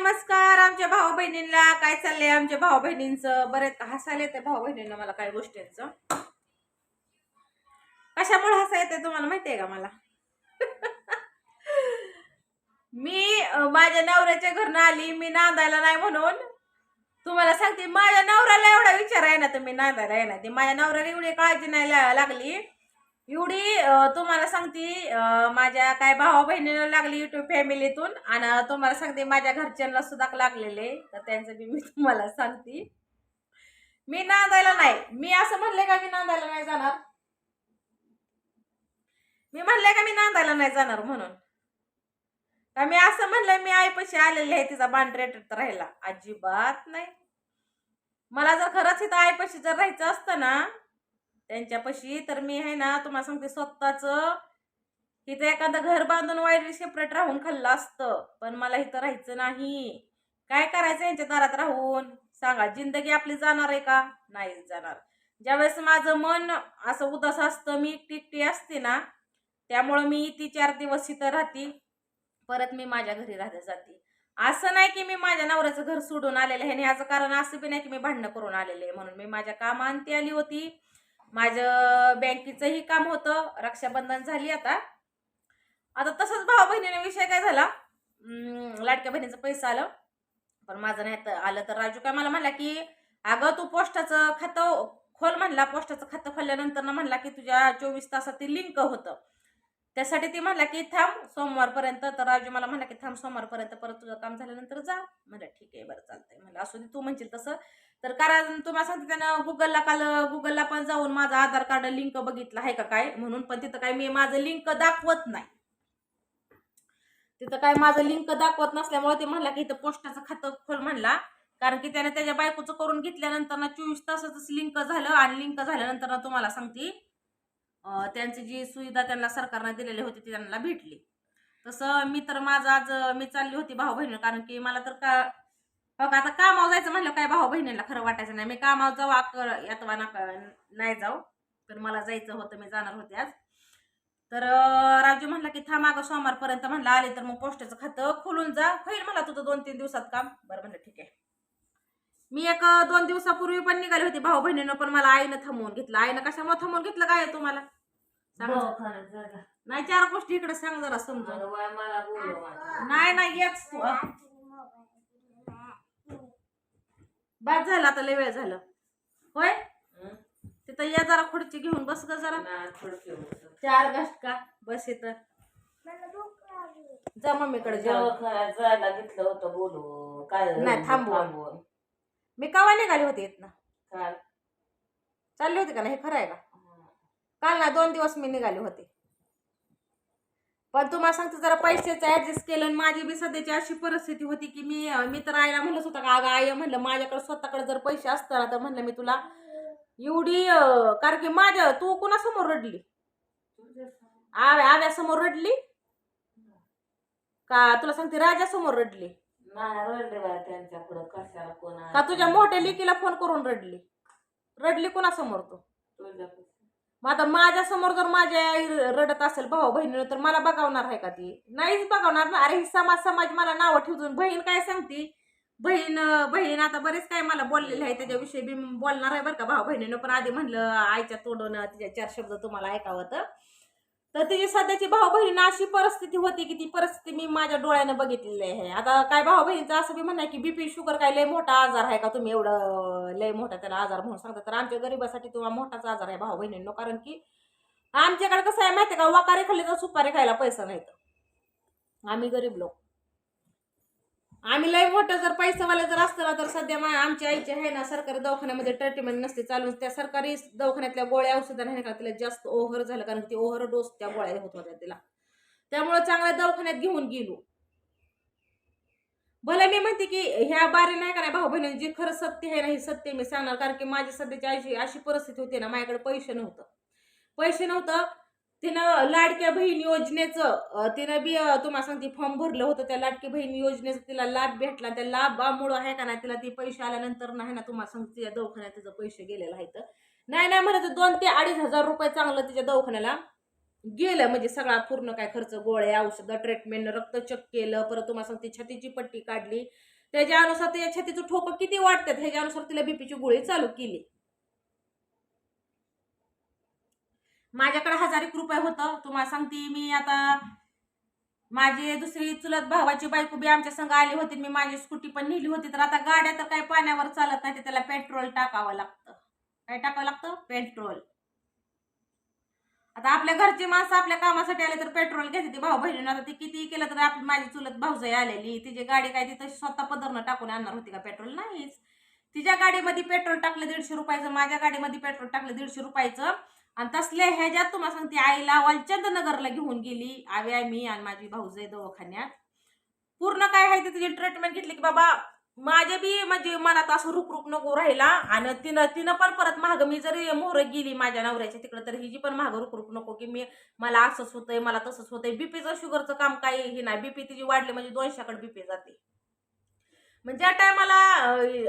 नमस्कार आमच्या भाऊ बहिणींना काय चाललंय आमच्या भाऊ बहिणींचं बरेच हसायला येते भाऊ बहिणींना मला काही गोष्टींचं? कशामुळे हसा येते तुम्हाला माहितीये का मला? मी माझ्या नवऱ्याच्या घरनं आली. मी नांदायला नाही म्हणून. तुम्हाला सांगते माझ्या नवऱ्याला एवढा विचार आहे ना तर मी नांदायला येणार माझ्या नवऱ्याला एवढी काळजी नाही ला- लागली. एवढी तुम्हाला सांगते माझ्या काय भावा बहिणीला लागली युट्यूब फॅमिलीतून आणि तुम्हाला सांगते माझ्या घरच्यांना सुद्धा लागलेले. तर त्यांचं बी मी तुम्हाला सांगते. मी नांदायला नाही. मी असं म्हणले का मी नांदायला नाही जाणार? मी म्हणले का मी नांदायला नाही जाणार म्हणून? का मी असं म्हणलं मी आईपाशी आलेले आहे तिचा बांध राहिला. अजिबात नाही. मला जर खरंच इथं आईपाशी जर राहायचं असतं ना त्यांच्यापाशी तर मी आहे ना तुम्हाला सांगते स्वतःच इथं एखादं घर बांधून वायरी सेपरेट राहून खाल्लं असतं. पण मला इथं राहायचं नाही. काय करायचं यांच्या दारात राहून? सांगा जिंदगी आपली जाणार आहे का? नाही जाणार. ज्यावेळेस माझं मन असं उदास असतं मी टिकटी असते ना त्यामुळं मी ती चार दिवस इथं राहते. परत मी माझ्या घरी राहते जाते. असं नाही की मी माझ्या नवऱ्याचं घर सोडून आलेलं आहे आणि ह्याचं कारण असं बी नाही की मी भांडणं करून आलेले आहे. म्हणून मी माझ्या कामांती आली होती. माझं बँकेचंही काम होतं रक्षाबंधन झाली आता. आता तसंच भाऊ बहिणीने विषय काय झाला? लाडक्या बहिणीचं पैसा आलं. पण माझं नाही तर आलं तर राजू काय मला म्हणला की अगं तू पोस्टाचं खातं खोल म्हणला. पोस्टाचं खातं खोलल्यानंतर म्हणला की तुझ्या चोवीस तासात ते लिंक होतं. त्यासाठी ती म्हणला की थांब सोमवारपर्यंत. तर राजू मला म्हणला की थांब सोमवारपर्यंत परत तुझं काम झाल्यानंतर जा. म्हणलं ठीक आहे बरं चालतंय. म्हणलं असू दे तू म्हणशील तसं. तर कारण तुम्हाला सांगते त्यानं गुगलला काल गुगलला पण जाऊन माझं आधार कार्ड लिंक बघितलं आहे का काय? म्हणून पण तिथं काय मी माझं लिंक दाखवत नाही. तिथं काय माझं लिंक दाखवत नसल्यामुळे ते म्हणला की इथं पोस्टाचं खातं खोल म्हणला. कारण की त्याने त्याच्या बायकोचं करून घेतल्यानंतर ना चोवीस तासाचंच लिंक झालं आणि लिंक झाल्यानंतर ना तुम्हाला सांगते त्यांची जी सुविधा त्यांना सरकारने दिलेली होती ती त्यांना भेटली. तसं मी तर माझं आज मी चालली होती भाऊ बहिणी कारण की मला तर का बघा आता कामावर जायचं म्हणलं काय भाऊ बहिणीला खरं वाटायचं नाही. मी कामावर जाऊ आक यातवा नाका नाही जाऊ तर मला जायचं होतं मी जाणार होते आज. तर राजू म्हणला की थांब अगं सोमवारपर्यंत म्हणलं आले तर मग पोस्टाचं खातं खोलून जा. होईल मला तुझं दोन तीन दिवसात काम. बरं म्हणलं ठीक आहे. मी एक दोन दिवसापूर्वी पण निघाली होती भाऊ बहिणीनं पण मला आईनं थांबवून घेतलं. आईनं कशामुळे थांबवून घेतलं काय तुम्हाला? सांग. नाही चार गोष्टी इकडे सांग जरा समजून. नाही नाही येच तू. बाद झाला आता लय वेळ झालं. होय? तिथं या जरा खुर्ची घेऊन बस ग जरा. चार घास का? बस इथं. जा मम्मीकडे जेवण जायला घेतलं होतं बोलू काय नाही, थांबव. मी कवा निघाली होती इथनं काय चालली होती का नाही? हे खरं आहे का? काल ना दोन दिवस मी निघाली होते. पण तुम्हाला सांगते जरा पैशाचं ऍडजस्ट केलं आणि माझी बी सध्याची अशी परिस्थिती होती की मी मी तर आईला म्हणलं होतं का अगं आई म्हणलं माझ्याकडे स्वतःकडे जर पैसे असतात ना तर म्हणलं मी तुला एवढी कारण की माझ्या तू कोणासमोर रडली? आव्या आव्यासमोर रडली? का तुला सांगते राजासमोर रडली? नाही रडले बाय त्यांच्या पुढं कशाला कोण आहे? का तुझ्या मोठ्या लिकीला फोन करून रडली? रडली कोणासमोर तू? तुझ्या- मग आता माझ्यासमोर जर माझ्या आई रडत असेल भाऊ बहिणीनं तर मला बघावणार आहे का ती? नाहीच बघावणार ना. अरे ही समाज समाज मला नावं ठेवून बहीण काय सांगती? बहीण बहीण आता बरेच काय मला बोललेले आहे त्याच्याविषयी बी बोलणार आहे बरं का. भाऊ बहिणीनं पण आधी म्हणलं आईच्या तोंडून तिच्या चार शब्द तुम्हाला ऐकावं तर. तर तिची सध्याची भाऊ बहिणीनं अशी परिस्थिती होती की ती परिस्थिती मी माझ्या डोळ्यानं बघितलेली आहे. आता काय भाऊ बहिणीचं असं मी म्हणणं की बीपी शुगर काय लय मोठा आजार आहे का तुम्ही एवढं लय मोठा त्याला आजार म्हणून सांगता तर आमच्या गरिबासाठी तुम्हाला मोठाच आजार आहे भाऊ बहिणींनो कारण की आमच्याकडे कसं आहे माहिती आहे का? वाकारे खाल्ली तर सुपारी खायला पैसा नाही तर आम्ही गरीब लोक. आम्ही लय मोठं जर पैसावाला जर असतं ना तर सध्या मा आमच्या आईची आहे ना सरकारी दवाखान्यामध्ये ट्रीटमेंट नसते चालून त्या सरकारी दवाखान्यातल्या गोळ्या औषधं नाही का तिला जास्त ओव्हर झालं कारण ती ओव्हर डोस त्या गोळ्या होत होत्या तिला. त्यामुळे चांगल्या दवाखान्यात घेऊन गेलो. भले मी म्हणते की ह्या बारी नाही का नाही भाऊ बहिणी जी खरं सत्य आहे ना हे सत्य मी सांगणार. कारण की माझी सध्याची आईची अशी परिस्थिती होती ना माझ्याकडे पैसे नव्हतं. पैसे नव्हतं. तिनं लाडक्या बहीण योजनेचं तिनं बी तुम्हाला सांगते फॉर्म भरलं होतं त्या लाडक्या बहीण योजनेचा तिला लाभ भेटला. त्या लाभामुळं आहे का नाही तिला ते पैसे आल्यानंतर नाही ना तुम्हाला सांगते तिच्या दवाखान्यात तिचं पैसे गेलेलं आहे तर. नाही नाही म्हणत दोन ते अडीच हजार रुपये चांगलं तिच्या दवाखान्याला गेलं म्हणजे सगळा पूर्ण काय खर्च गोळ्या औषधं ट्रीटमेंट रक्त चेक केलं परत तुम्हाला सांगते छातीची पट्टी काढली. त्याच्यानुसार त्याच्या छातीचं ठोकं किती वाटतात ह्याच्यानुसार तिला बीपीची गोळी चालू केली. माझ्याकडे हजार एक रुपये होतं. तुम्हाला सांगते मी आता माझी दुसरी चुलत भावाची बायको बी आमच्या संग आली होती मी माझी स्कूटी पण नेली होती. तर आता गाड्या तर काही पाण्यावर चालत नाही तर त्याला पेट्रोल टाकावं लागतं. काय टाकावं लागतं? पेट्रोल. आता आपल्या घरची माणसं आपल्या कामासाठी आले तर पेट्रोल घेते ती भाऊ बहिणीनं आता ती किती केलं तर आपली माझी चुलत भाऊजाई आलेली. तिची गाडी काय ती तशी स्वतः पदरनं टाकून आणणार होती का? पेट्रोल नाहीच. तिच्या गाडीमध्ये पेट्रोल टाकलं दीडशे रुपयाचं माझ्या गाडीमध्ये पेट्रोल टाकलं दीडशे रुपयाचं. आणि तसल्या ह्याच्यात तुम्हाला सांगते आईला वालचंदनगरला घेऊन गेली आवी आई मी आणि माझी भाऊजाई दवाखान्यात. पूर्ण काय आहे ते तिची ट्रीटमेंट घेतली की बाबा माझ्या बी म्हणजे मनात असं रुकरुक नको राहिला. आणि तिनं तिनं पण परत महाग मी जरी मोहर गेली माझ्या नवऱ्याच्या तिकडं तर हिजी पण महाग रुकरुक नको की मी मला असंच होतंय मला तसंच होतंय. बीपीचं शुगरचं काम काही हे नाही बीपी तिची वाढली म्हणजे दोनशेकडे बीपी जाते. म्हणजे ज्या टायमाला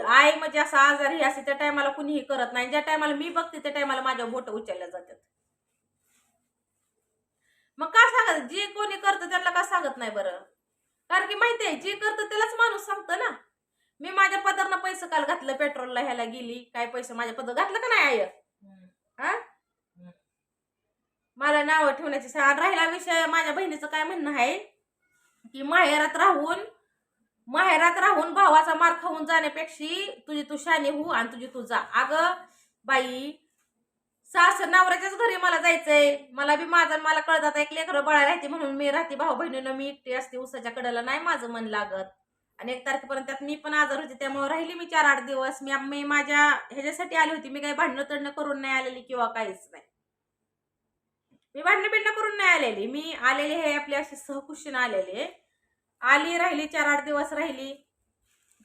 आई म्हणजे असा आजार ही असते त्या टायमाला कुणीही करत नाही. ज्या टायमाला मी बघते त्या टायमाला माझ्या बोट उचलल्या जातात. मग का सांगत जे कोणी करतं त्याला का सांगत नाही बरं? कारण की माहिती आहे जे करतं त्यालाच माणूस सांगतं ना. मी माझ्या पदरनं पैसे काल घातलं पेट्रोलला ह्याला गेली काय पैसे माझ्या पदर घातलं का नाही आय हा? मला नाव ठेवण्याची सांग राहिला विषय माझ्या बहिणीचं काय म्हणणं आहे? की माहेरात राहून माहेरात राहून भावाचा मार खाऊन जाण्यापेक्षा तुझी तू शाने हो आणि तुझी तू जा. अगं बाई सास नवऱ्याच्याच घरी मला जायचंय. मला बी माझं मला कळत आता एक लेकरं बळा राहते म्हणून मी राहते. भाऊ बहिणीनं मी एकटी असते उसाच्या कडेला नाही माझं मन लागत. आणि एक तारखेपर्यंत त्यात मी पण आजार होते त्यामुळे राहिली मी चार आठ दिवस. मी मी माझ्या ह्याच्यासाठी आली होती. मी काही भांडणं तडणं करून नाही आलेली किंवा काहीच नाही. मी भांडणं बिंडणं करून नाही आलेली. मी आलेली हे आपली अशी सहकुशीनं आलेली आली राहिली चार आठ दिवस राहिली.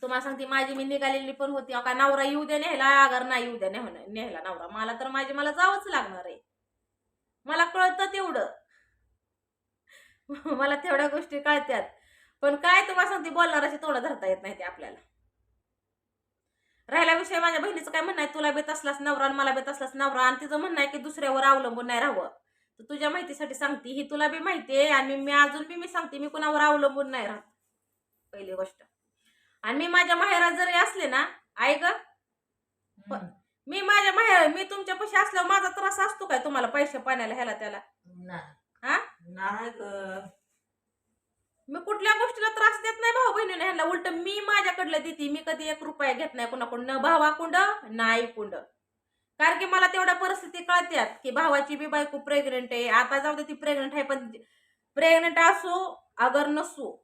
तुम्हाला सांगते माझी मी निघालेली पण होती. का नवरा येऊ द्या न्यायला अगर नाही येऊ द्या नेहला न्यायला नवरा. मला तर माझी मला जावंच लागणार आहे. मला कळतं तेवढं. मला तेवढ्या गोष्टी कळत्यात. पण काय तुम्हाला सांगते बोलणाराची तोंड धरता येत नाही ते आपल्याला. राहिला विषय माझ्या बहिणीचं काय म्हणणं आहे? तुला बेत असलास नवरा आणि मला बेत असलास नवरा. आणि तिचं म्हणणं आहे की दुसऱ्यावर अवलंबून नाही राहावं. तर तुझ्या माहितीसाठी सांगते ही तुला बी माहिती आहे आणि मी अजून बी मी सांगते मी कुणावर अवलंबून नाही राहत. पहिली गोष्ट. आणि मी माझ्या माहेरात जरी असले ना आई ग मी माझ्या माहेर मी तुमच्या पैसे असल्यावर माझा त्रास असतो काय तुम्हाला पैसे पाण्याला ह्याला त्याला? हा? नाही मी कुठल्या गोष्टीला त्रास देत नाही भाऊ बहिणीने ह्याला उलट मी माझ्याकडलं देते मी कधी एक रुपया घेत नाही कुणाकडून न भावा कुंड नाही कुंड. कारण की मला तेवढ्या परिस्थिती कळत्यात की भावाची बी बायको प्रेग्नेंट आहे. आता जाऊ दे ती प्रेग्नेंट आहे पण प्रेग्नेंट असो अगर नसो.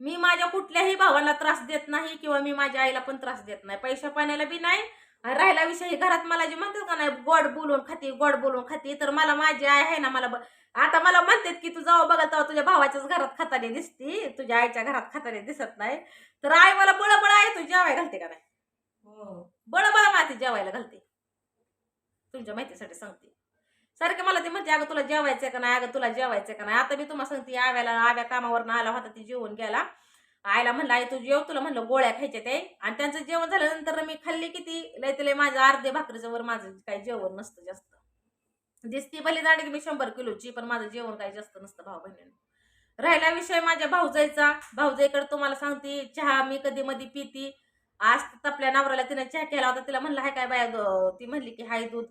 मी माझ्या कुठल्याही भावाला त्रास देत नाही किंवा मी माझ्या आईला पण त्रास देत नाही. पैशा पाण्याला बी नाही राहिला विषय घरात मला जे म्हणतात का नाही गोड बोलून खाते गोड बोलून खाते तर मला माझी आई आहे ना मला आता मला म्हणतात की तू जाऊ बघा तेव्हा तुझ्या भावाच्याच घरात खाताने दिसती तुझ्या आईच्या घरात खाताने दिसत नाही. तर आई मला बळबळ आहे तू जेवाय घालते का नाही? हो. बळ बळ माती जेवायला घालते. तुमच्या माहितीसाठी सांगते. सारखं मला ते म्हणते अगं तुला जेवायचं का नाही? अगं तुला जेवायचं का नाही? आता मी तुम्हाला सांगते आव्याला आव्या कामावरनं आला होता ती जेवण गेला. आईला म्हणलं आई तू जेव तुला म्हणलं गोळ्या खायच्या ते आणि त्यांचं जेवण झाल्यानंतर मी खाल्ली किती? लय तिला माझं अर्धे भाकरीच्या वर माझं काही जेवण नसतं जास्त. दिसती भले दाडी मी शंभर किलोची पण माझं जेवण काही जास्त नसतं भाऊ बहिणीनं. राहिला विषय माझ्या भाऊजाईचा भाऊजाईकडे तुम्हाला सांगते चहा मी कधी मधी पिती आज तपल्या नवऱ्याला तिने चहा केला होता तिला म्हणलं हाय काय बाया ती म्हणली की हाय दूध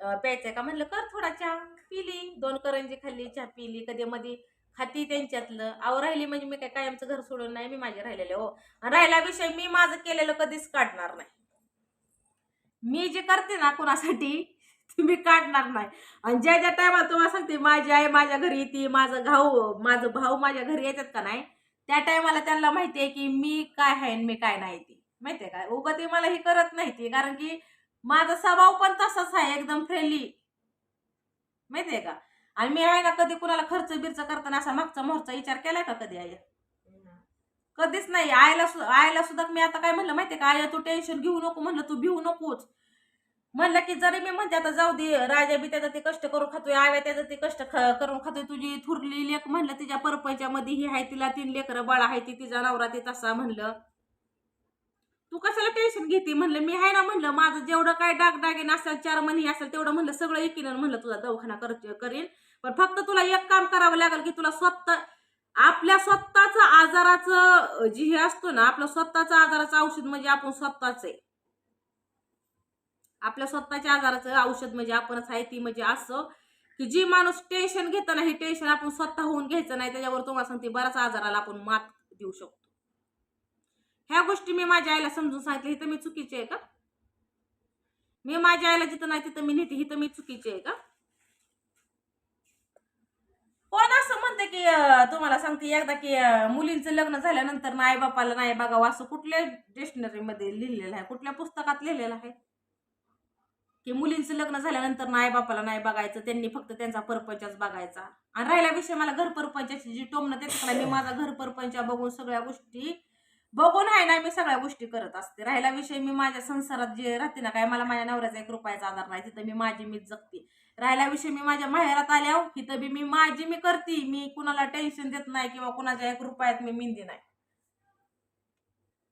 प्यायचंय का? म्हणलं कर थोडा चहा. पिली दोन करंजी खाल्ली चहा पिली कधी मध्ये खाती त्यांच्यातलं. आव राहिली म्हणजे मी काय कायमचं घर सोडून नाही मी माझे राहिलेले हो. राहिला विषय मी माझं केलेलं कधीच काढणार नाही. मी जे करते ना कोणासाठी मी काढणार नाही. आणि ज्या ज्या टायमाला तुम्हाला सांगते माझी आई माझ्या घरी येते माझं भाऊ माझं भाऊ माझ्या घरी येतात का नाही त्या टायमाला त्यांना माहिती आहे की मी काय आहे आणि मी काय नाही ती. माहिती आहे का उगा ते मला हे करत नाही ती कारण की माझा स्वभाव पण तसाच आहे एकदम फ्रेंडली माहिती आहे का? आणि मी आहे ना कधी कुणाला खर्च बिर्च करताना असा मागचा मोरचा विचार केलाय का कधी आई? कधीच नाही. आईला सु आईला सुद्धा मी आता काय म्हणलं माहितीये का? आया तू टेन्शन घेऊ नको म्हणलं तू भिवू नकोच. म्हणलं की जरी मी म्हणते आता जाऊ दे राजा बी त्याचं ते कष्ट करून खातोय आव्या त्याचं ते कष्ट करून खातोय तुझी थुरली लेख म्हणलं तिच्या परपंच्या मध्ये ही आहे तिला तीन लेकरं बाळ आहे ती तिचा नवरा ती तसा म्हणलं. तू कशाला टेन्शन घेते? म्हणलं मी आहे ना म्हणलं माझं जेवढं काय डागडागीन असेल चार महिने असेल तेवढं म्हणलं सगळं एकीनं म्हणलं तुझा दवाखाना कर करीन. पण फक्त तुला एक काम करावं लागेल की तुला स्वतः आपल्या स्वतःचं आजाराचं जे हे असतो ना आपलं स्वतःचं आजाराचं औषध म्हणजे आपण स्वतःच आहे. आपल्या स्वतःच्या आजाराचं औषध म्हणजे आपणच आहे ती म्हणजे असं की जी माणूस टेन्शन घेतं ना हे टेन्शन आपण स्वतः होऊन घ्यायचं नाही त्याच्यावर तुम्हाला सांगते बऱ्याच आजाराला आपण मात देऊ शकतो. ह्या गोष्टी मी माझ्या आईला समजून सांगितलं इथं मी चुकीचे आहे का? मी माझ्या आईला जिथं नाही तिथं मी नेते तर मी चुकीचे आहे का? कोण असं म्हणते की तुम्हाला सांगते एकदा की मुलींचं लग्न झाल्यानंतर नाही बापाला नाही बघावं असं कुठल्या डिक्शनरीमध्ये लिहिलेलं आहे? कुठल्या पुस्तकात लिहिलेलं आहे? की मुलींचं लग्न झाल्यानंतर नाही बापाला नाही बघायचं त्यांनी फक्त त्यांचा परपंचच बघायचा. आणि राहिला विषय मला घर परपंचाची जी टोमणं त्याच्याकडे मी माझा घर परपंच बघून सगळ्या गोष्टी बघून आहे ना मी सगळ्या गोष्टी करत असते. राहिला विषय मी माझ्या संसारात जे राहते ना काय मला माझ्या नवऱ्याचा एक रुपयाचा आधार नाही तिथं मी माझी मीच जगते. राहिला विषय मी माझ्या माहेरात आल्यावर तिथं बी मी माझी मी करते. मी कुणाला टेन्शन देत नाही किंवा कुणाच्या एक रुपयात मी मिंदी नाही.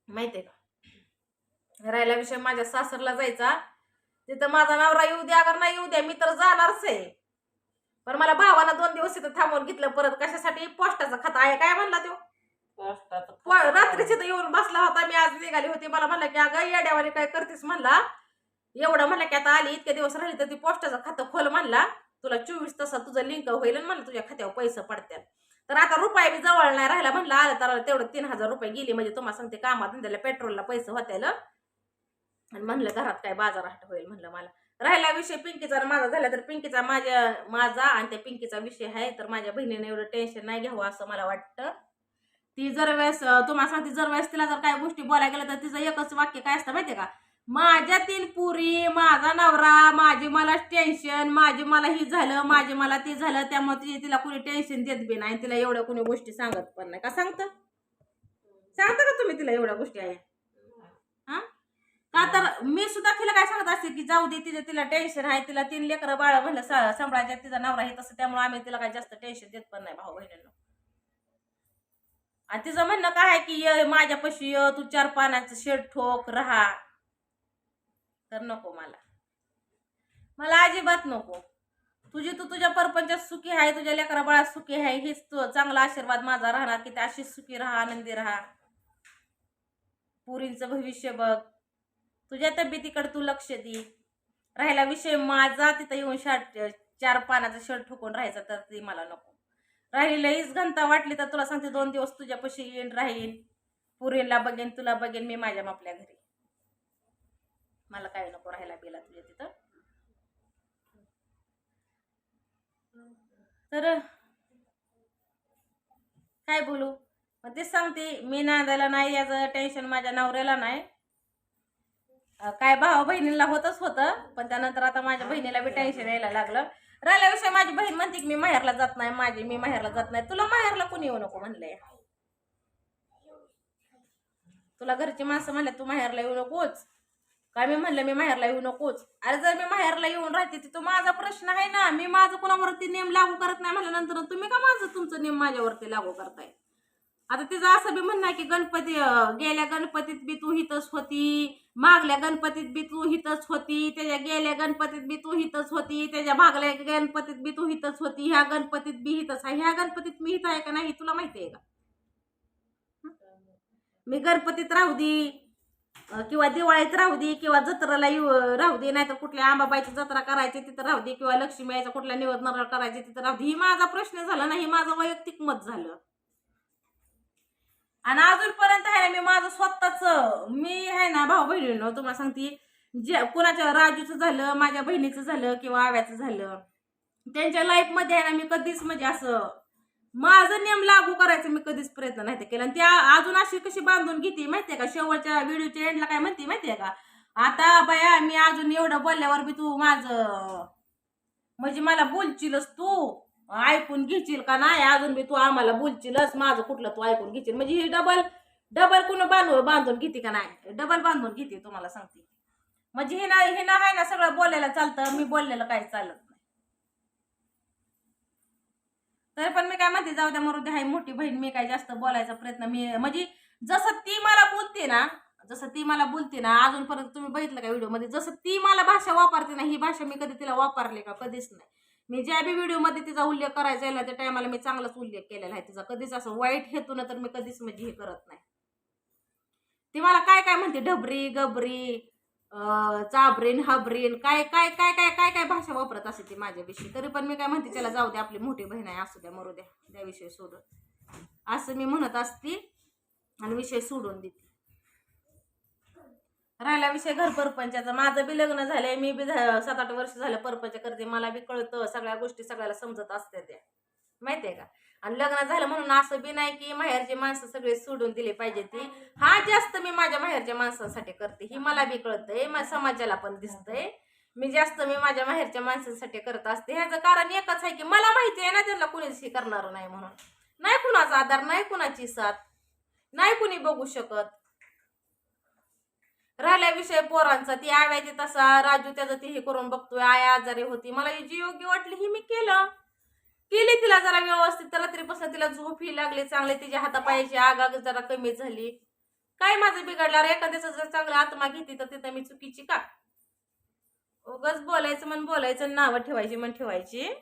माहितीये का? राहिला विषय माझ्या सासरला जायचा. तिथं माझा नवरा येऊ द्या अगर नाही येऊ द्या मी तर जाणारच आहे. पण मला भावानं दोन दिवस इथं थांबवून घेतलं परत कशासाठी? पोस्टाचा खाता आहे काय म्हणला तो? रात्रीची तर येऊन बसला होता मी आज निघाली होती. मला म्हणलं की अगं येड्यावाने काय करतेस म्हणला? एवढं म्हणलं की आता आली इतके दिवस राहिली तर ती पोस्टाचं खातं खोल म्हणला. तुला चोवीस तासात तुझं लिंक होईल म्हणलं तुझ्या खात्यावर पैसे पडतात. तर आता रुपये बी जवळ नाही राहिला म्हणलं. आलं तर तेवढं तीन हजार रुपये गेली. म्हणजे तुम्हाला सांगते कामात धंद्याला पेट्रोलला पैसे होत्याला. आणि म्हणलं घरात काय बाजारहाट होईल? म्हणलं मला. राहिला विषय पिंकीचा माझा झाला तर पिंकीचा माझ्या माझा आणि त्या पिंकीचा विषय आहे. तर माझ्या बहिणीने एवढं टेन्शन नाही घ्यावं असं मला वाटतं. ती जर वेळेस तुम्हाला सांगते जर वेळेस तिला जर काय गोष्टी बोलायला गेलं तर तिचं एकच वाक्य काय असतं माहितीये का? माझ्यातील पुरी माझा नवरा माझी मला टेन्शन माझी मला ही झालं माझी मला ती झालं त्यामुळे ती तिला कुणी टेन्शन देत बी नाही तिला एवढ्या कुणी गोष्टी सांगत पण नाही. का सांगतं? सांगता का तुम्ही तिला एवढ्या गोष्टी आहे? हा? का तर मी सुद्धा तिला काय सांगत असते की जाऊ दे तिचं तिला टेन्शन आहे तिला तीन लेकरं बाळ म्हणलं सांभाळायच्या तिचा नवरा हे तसं त्यामुळे आम्ही तिला काय जास्त टेन्शन देत पण नाही भाऊ बहिणींना आणि तिचं म्हणणं काय आहे की ये माझ्यापाशी ये तू चार पानाचं शेड ठोक राहा. तर नको मला. मला अजिबात नको. तुझी तू तुझ्या परपंचात सुखी आहे तुझ्या लेकरा बाळात सुखी आहे हेच चांगला आशीर्वाद माझा राहणार की ते अशीच सुखी राहा आनंदी राहा. पुरींचं भविष्य बघ. तुझ्या तब्येतीकडे तू लक्ष दे. राहिला विषय माझा तिथं येऊन शाट चार पानाचा शर्ट ठोकून राहायचा तर ते मला नको. राहिली हीच घनता वाटली तर तुला सांगते दोन दिवस तुझ्यापाशी येईन राहीन. पुरीला बघेन तुला बघेन मी माझ्या मापल्या घरी. मला काय नको राहायला बेला तुझ्या तिथं. तर काय बोलू? मग तेच सांगते मी नांदायला नाही याचं टेन्शन माझ्या नवऱ्याला नाही. काय भावा बहिणीला होतच होतं पण त्यानंतर आता माझ्या बहिणीला बी टेन्शन यायला लागलं. राहिल्याविषयी माझी बहीण म्हणते की मी माहेरला जात नाही माझी मी माहेरला जात नाही. तुला माहेरला कोणी येऊ नको म्हणलंय? तुला घरची माणसं म्हणले तू माहेरला येऊ नकोच. काय मी म्हणलं मी माहेरला येऊ नकोच. अरे जर मी माहेरला येऊन राहते तर तो माझा प्रश्न आहे ना. मी माझं कोणावरती नियम लागू करत नाही म्हणल्यानंतर तुम्ही का माझं तुमचं नियम माझ्यावरती लागू करताय? आता तिचं असं बी म्हणणं आहे की गणपती गेल्या गणपतीत बी तू हितच होती मागल्या गणपतीत बी तू हितच होती त्याच्या गेल्या गणपतीत बी तू हितच होती त्याच्या भागल्या गणपतीत बी तू हितच होती ह्या गणपतीत बी हितच आहे ह्या गणपतीत मी हित आहे का नाही तुला माहिती आहे का? मी गणपतीत राहू दे किंवा दिवाळीत राहू दे किंवा जत्राला येऊ राहू दे नाहीतर कुठल्या आंबाबाईची जत्रा करायची तिथं राहू दे किंवा लक्ष्मी आईचा कुठल्या निवड नारळ करायचे तिथं राहू दे. ही माझा प्रश्न झाला नाही माझं वैयक्तिक मत झालं. आणि अजूनपर्यंत आहे ना मी माझं स्वतःच मी आहे ना भाऊ बहिणीनं तुम्हाला सांगते जे कुणाच्या राजूचं झालं माझ्या बहिणीचं झालं किंवा आव्याचं झालं त्यांच्या लाईफमध्ये आहे ना मी कधीच म्हणजे असं माझं नियम लागू करायचं मी कधीच प्रयत्न नाही ते केला. आणि त्या अजून अशी कशी बांधून घेते माहितीये का? शेवटच्या व्हिडिओच्या एंडला काय म्हणते माहितीये का? आता बाया मी अजून एवढं बोलल्यावर बी तू माझं म्हणजे मला बोलशीलच तू. ऐकून घेशील का नाही? अजून बी तू आम्हाला बोलशीलच. माझं कुठलं तू ऐकून घेशील? म्हणजे ही डबल डबल कुणी बांधू बांधून घेते का नाही? डबल बांधून घेते तुम्हाला सांगते. म्हणजे हे ना हे ना आहे ना सगळं बोलायला चालतं. मी बोललेलं काही चालत नाही. तरी पण मी काय म्हणते जाऊ द्या मरू दे हाय मोठी बहीण मी काय जास्त बोलायचा प्रयत्न मी म्हणजे जसं ती मला बोलते ना जसं ती मला बोलते ना अजूनपर्यंत तुम्ही बघितलं का व्हिडिओमध्ये जसं ती मला भाषा वापरते ना ही भाषा मी कधी तिला वापरली का? कधीच नाही. मी ज्या बी व्हिडिओमध्ये तिचा उल्लेख करायचा आहे ना त्या टायमाला मी चांगलाच उल्लेख केलेला आहे तिचा. कधीच असं वाईट हेतून तर मी कधीच म्हणजे हे करत नाही. ती मला काय काय म्हणते? ढबरी गबरी चाबरीन हबरीन काय काय काय काय काय काय भाषा वापरत असते ती माझ्याविषयी. तरी पण मी काय म्हणते त्याला जाऊ दे आपली मोठी बहीण आहे असू द्या मरू द्या त्या विषय सोडून. असं मी म्हणत असते आणि विषय सोडून देते. राहिला विषय घर परपंचाचा. माझं बी लग्न झालंय मी बी सात आठ वर्ष झालं परपंच करते. मला बी कळतं सगळ्या गोष्टी सगळ्याला समजत असते त्या. माहितीये का? आणि लग्न झालं म्हणून असं बी नाही की माहेरची माणसं सगळे सोडून दिले पाहिजे ती. हा जास्त मी माझ्या माहेरच्या माणसांसाठी करते. ही मला बी कळतंय समाजाला पण दिसतंय. मी जास्त मी माझ्या माहेरच्या माणसांसाठी करत असते. ह्याचं कारण एकच आहे की मला माहिती आहे ना त्यांना कुणीच हे करणार नाही म्हणून. नाही कुणाचा आधार नाही कुणाची साथ. नाही कुणी बघू शकत. राहिला विषय पोरांचा ती आव्याचे तसा राजू त्याचं ती हे करून बघतोय आया आजारी होती. मला ही जी योग्य वाटली ही मी केलं. केली तिला जरा व्यवस्थित तर रात्रीपासून तिला झोप ही लागली चांगले तिच्या हातापायाची आगाग जरा कमी झाली. काय माझं बिघडल्यावर एखाद्याचं जर चांगला आत्मा घेते तर तिथं मी चुकीची का? उगच बोलायचं म्हण बोलायचं नावं ठेवायची मन ठेवायची.